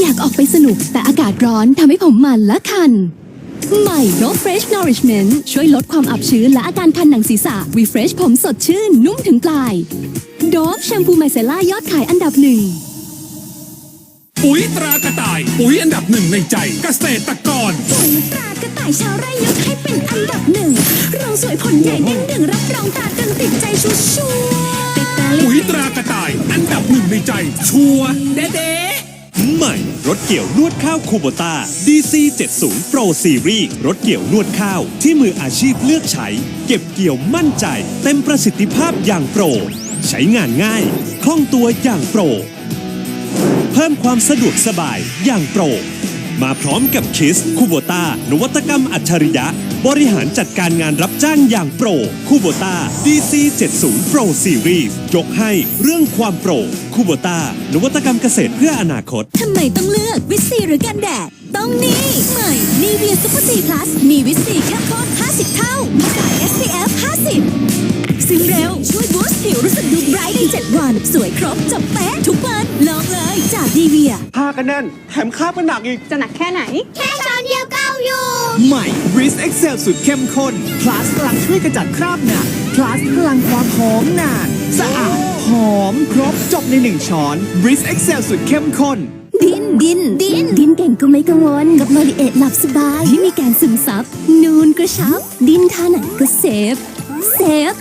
อยากออกไปสนุกแต่อากาศร้อนทำให้ผมมันและคัน ใหม่ No Fresh Nourishment ช่วยลดความอับชื้นและอาการคันหนังศีรษะ Refresh ผมสดชื่น นุ่มถึงปลาย Dove แชมพูไมเซล่ายอดขายอันดับหนึ่งปุ๋ยตรากระต่าย ปุ๋ยอันดับหนึ่งในใจเกษตรกรปุ๋ยตรากระต่ายชาวไร่ยกให้เป็นอันดับหนึ่งรองสวยผลใหญ่เด้งดึงรับรองตราตรึงติดใจชัวชัวร์ติดตาลิปุ๋ยตรากระต่ายอันดับ หนึ่งในใจ ชัวร์เด๊ะใหม่รถเกี่ยวนวดข้าวคูโบตา DC 70 Pro Series รถเกี่ยวนวดข้าวที่มืออาชีพเลือกใช้ เก็บเกี่ยวมั่นใจ เต็มประสิทธิภาพอย่างโปร ใช้งานง่าย คล่องตัวอย่างโปร เพิ่มความสะดวกสบายอย่างโปร มาพร้อมกับคิสคูโบต้านวัตกรรมอัจฉริยะ บริหารจัดการงานรับจ้างอย่างโปรคูโบต้า DC 70 Pro Series ยกให้เรื่องความโปรคูโบต้านวัตกรรมเกษตรเพื่ออนาคตทำไมต้องเลือกวิซีหรือกันแดด ต้องนี่ใหม่ นีเวียซุปเปอร์ซีพลัส มีวิตซีเข้มข้น50 เท่าภาษา SPF 50 ซึมเร็ว ช่วยบูสต์ผิวรู้สึกดูไบรท์ใน 7 วัน สวยครบจบเป๊ะทุกวัน ลองเลยจากนีเวียผ้าก็แน่น แถมคาบก็หนักอีก จะหนักแค่ไหน แค่ช้อนเดียวเก้าอยู่ ใหม่ b r i s Excel สุดเข้มข้น plus พลังช่วยกระจัดคราบหนัก plus พลังความหอมนาน สะอาด หอม ครบ จบในหนึ่งช้อน b r i s Excel สุดเข้มข้น ดินดินดินดินเก่งก็ไม่กังวล กับมาริเอทหลับสบายที่มีการซึมซับ นูนกระชับ ดินท่าไหนก็เซฟ เซฟ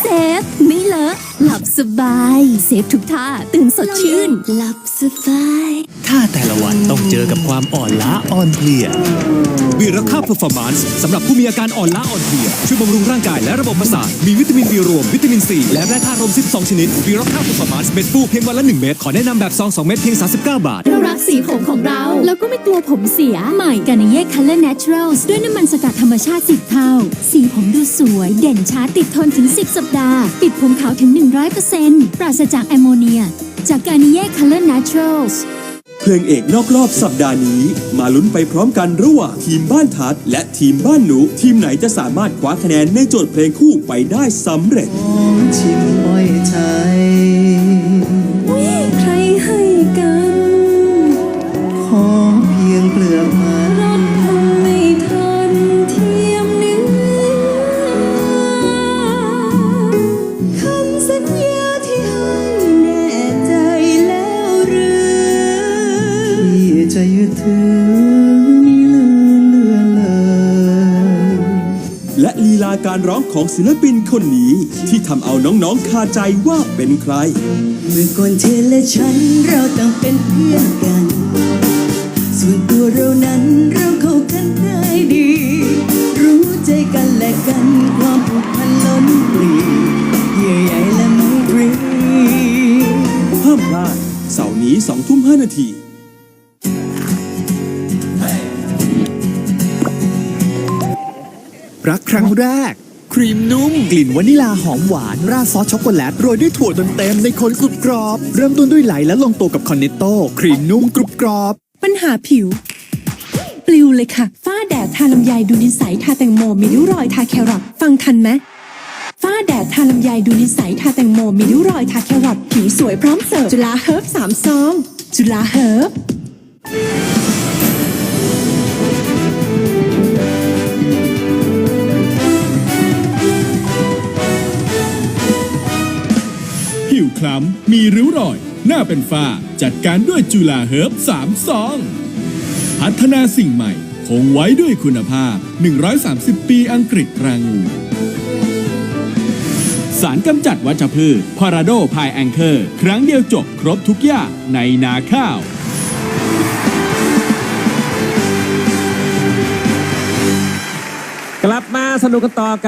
เซฟ ไม่เลอะ หลับสบาย เซฟทุกท่า ตื่นสดชื่น หลับ สบายถ้าแต่ละวันต้องเจอกับความอ่อนล้าอ่อนเพลียวีรค่าเพอร์ฟอร์มานซ์สำหรับผู้มีอาการอ่อนล้าอ่อนเพลียช่วยบำรุงร่างกายและระบบประสาทมีวิตามินบีรวมวิตามินซีและแร่ธาตุรวม 12 ชนิดวีรค่าเพอร์ฟอร์มานซ์เม็ดฟูเพียงวันละ 1 เม็ดขอแนะนำแบบซอง 2 เม็ดเพียง 39 บาทเรารักสีผมของเรา แล้วก็ไม่กลัวผมเสียใหม่กานิเย่คัลเลอร์เนเชอรัลด้วยน้ำมันสกัดธรรมชาติ10เท่า สีผมดูสวย เด่นช้าติดทนถึง 10 สัปดาห์ ปิดผมขาวถึง 100%ปราศจากแอมโมเนีย จากกานิเย่คัลเลอร์เนเชอรัลเพลงเอกนอกรอบสัปดาห์นี้ มาลุ้นไปพร้อมกันระหว่างทีมบ้านทัด และทีมบ้านหนู ทีมไหนจะสามารถคว้าคะแนนในโจทย์เพลงคู่ไปได้สำเร็จ พี่จะยึดถือไม่ลืมเลือนเลย และลีลาการร้องของศิลปินคนนี้ ที่ทำเอาน้องๆคาใจว่าเป็นใคร เมื่อก่อนเธอและฉันเราต่างเป็นเพื่อนกัน ส่วนตัวเรานั้นเราเข้ากันได้ดี รู้ใจกันและกันความผูกพันล้นปลีเยื่อใยและไมตรีห้ามพลาดเสาร์นี้2ทุ่ม5นาที รักครั้งแรก ครีมนุ่ม กลิ่นวานิลาหอมหวาน ราดซอสช็อกโกแลต โรยด้วยถั่วเต็มๆในคนกรุบกรอบ เริ่มต้นด้วยไหลและลงตัวกับคอนเนตโต้ครีมนุ่มกรุบกรอบ ปัญหาผิว ปลิวเลยค่ะ ฝ้าแดดทาลำไยดูนิสัยทาแตงโมมีริ้วรอยทาแครอทฟังทันไหมฝ้าแดดทาลำไยดูนิสัยทาแตงโมมีริ้วรอยทาแครอทผิวสวยพร้อมเสิร์ฟจุฬาเฮิร์บสามซองจุฬาเฮิร์บ ผิวคล้ำ มีริ้วรอย หน้าเป็นฝ้า จัดการด้วยจุฬาเฮิร์บ3ซอง พัฒนาสิ่งใหม่ คงไว้ด้วยคุณภาพ 130 ปีอังกฤษรางู สารกำจัดวัชพืชพาราโดพายแองเกอร์ ครั้งเดียวจบครบทุกอย่างในนาข้าวกลับมาสนุกกันต่อกับ